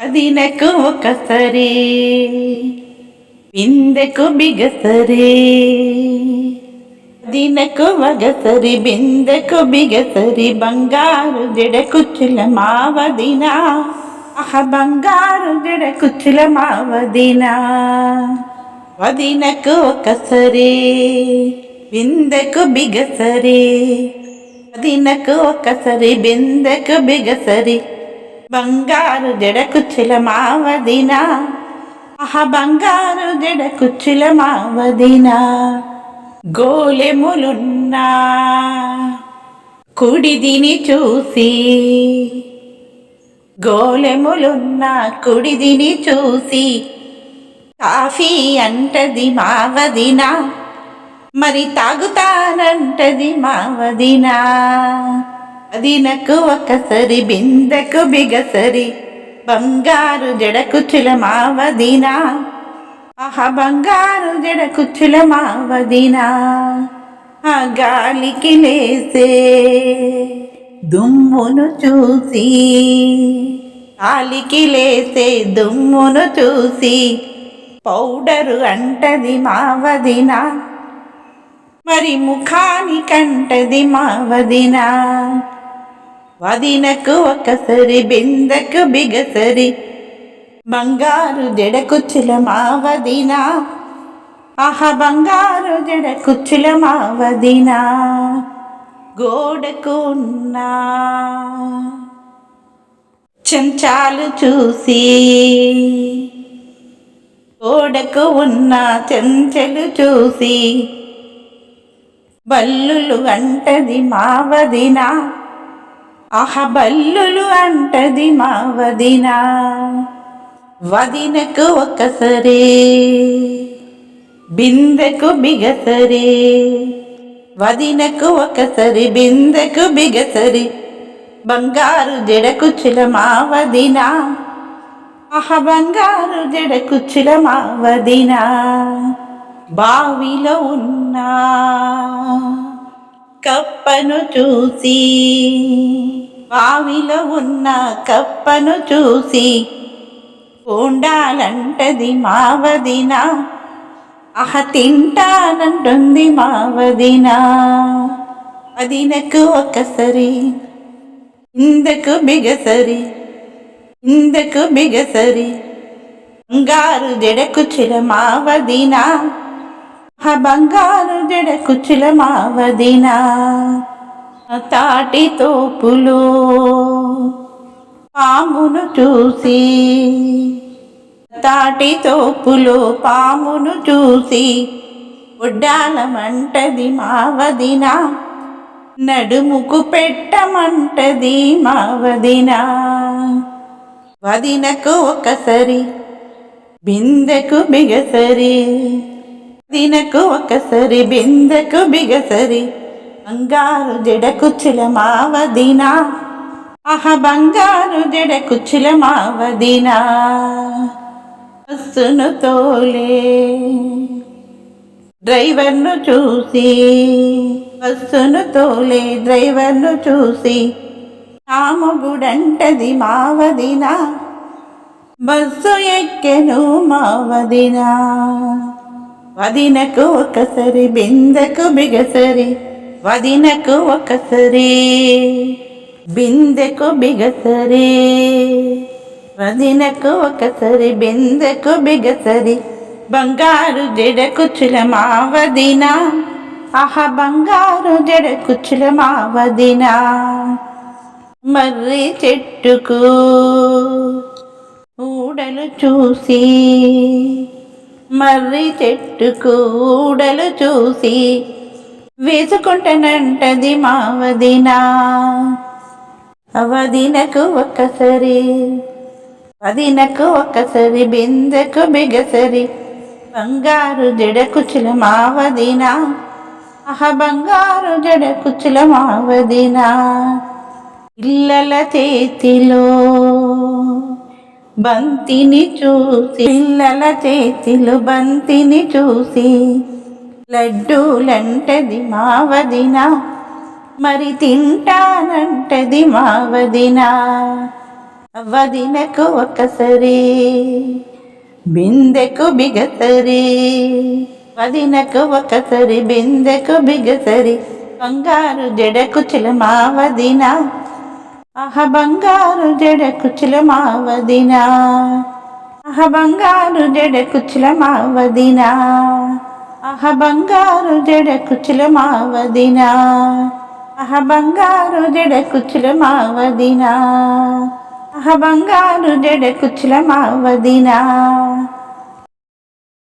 అదినకు ఒకసరి బిందెకు బిగసరి దినకు వగసరి బిందెకు బిగసరి బంగారు జడ కుచ్చుల మావదిన అహ బంగారు జడ కుచ్చుల మావదిన వదినకు ఒకసరి బిందెకు బిగసరి వదినకు ఒకసరి బిందెకు బిగసరి బంగారు జడ కుచ్చుల మావదినా ఆహా బంగారు జడ కుచ్చుల మావదినా గోలెములున్నా. కుడిదిని చూసి. గోలెములున్న కుడిదిని చూసి. కాఫీ అంటది మావదినా. మరి తాగుతానంటది మావదినా. అదినకు ఒకసరి బిందెకు బిగసరి బంగారు జడ కుచ్చుల మావదినా ఆహా బంగారు జడ కుచ్చుల మావదినా ఆ గాలికి లేసే దుమ్మును చూసి గాలికి లేసే దుమ్మును చూసి పౌడరు అంటది మావదినా? మరి ముఖానికంటది మావదినా? వదినకు ఒకసరి బిందకు బిగసరి బంగారు జడ కుచ్చుల మావదినా ఆహా బంగారు జడ కుచ్చుల మావదినా గోడకున్నా చెంచాలు చూసి. గోడకు ఉన్న చెంచలు చూసి. బల్లులు అంటది మావదినా అహబల్లులు అంటది మా వదిన. వదినకు ఒకసరే బిందెకు బిగసరి వదినకు ఒకసరి బిందెకు బిగసరి బంగారు జడ కుచ్చుల మావదినా ఆహ బంగారు జడ కుచ్చుల మావదినా బావిలో ఉన్నా. కప్పను చూసి బావిలో ఉన్న కప్పను చూసి ఉండాలంటది మావదిన అహ తింటానంటుంది మావదిన. అదినకు ఒకసరి ఇందకు బిగసరి ఇందకు బిగసరి బంగారు జడకు చిల మావదినా. ఆ బంగారు జడ కుచ్చుల మావదినా తాటి తోపులు పామును చూసి తాటి తోపులు పామును చూసి ఉడ్డాలమంటది మావదినా నడుముకు పెట్టమంటది మావదినా. వదినకు ఒకసరి బిందెకు బిగసరి. దినకు ఒకసరి బిందెకు బిగసరి బంగారు జడ కుచ్చుల మావదినా ఆహా బంగారు జడ కుచ్చుల మావదినా బస్సును తోలే. డ్రైవర్ను చూసి బస్సును తోలే. డ్రైవర్ను చూసి గుడంటది మావదినా? బస్సు ఎక్కెను మావదినా? వదినకు ఒకసారి బిందకు బిగసరి వదినకు ఒకసరి బిందెకు బిగసరి వదినకు ఒకసరి బిందెకు బిగసరి బంగారు జడ కుచ్చుల మావదినా ఆహ బంగారు జడ కుచ్చుల మావదినా మర్రి చెట్టుకు ఊడలు చూసి మర్రి చెట్టుకు ఊడలు చూసి వేసుకుంటానంటది మావదినా అవదినకు ఒక్కసరి వదినకు ఒక్కసరి బిందెకు బిగసరి బంగారు జడ మా మావదినా అహ బంగారు జడ కుచ్చుల మావదినా ఇళ్ళల చేతిలో బంతిని చూసి పిల్లల చేతిలు బంతిని చూసి లడ్డూలంటది మావదిన మరి తింటానంటది మావదిన వదినకు ఒకసరి బిందెకు బిగసరి. వదినకు ఒకసరి బిందెకు బిగసరి. బంగారు జడకు చిలమావదిన అహ బంగారు జడ జడకు మావదినా అహ బంగారు జడ జడకు మావదినా అహ బంగారు జడ జడకు మావదినా అహ బంగారు జడ జడకు మావదినా అహ బంగారు జడ జడకు మావదినా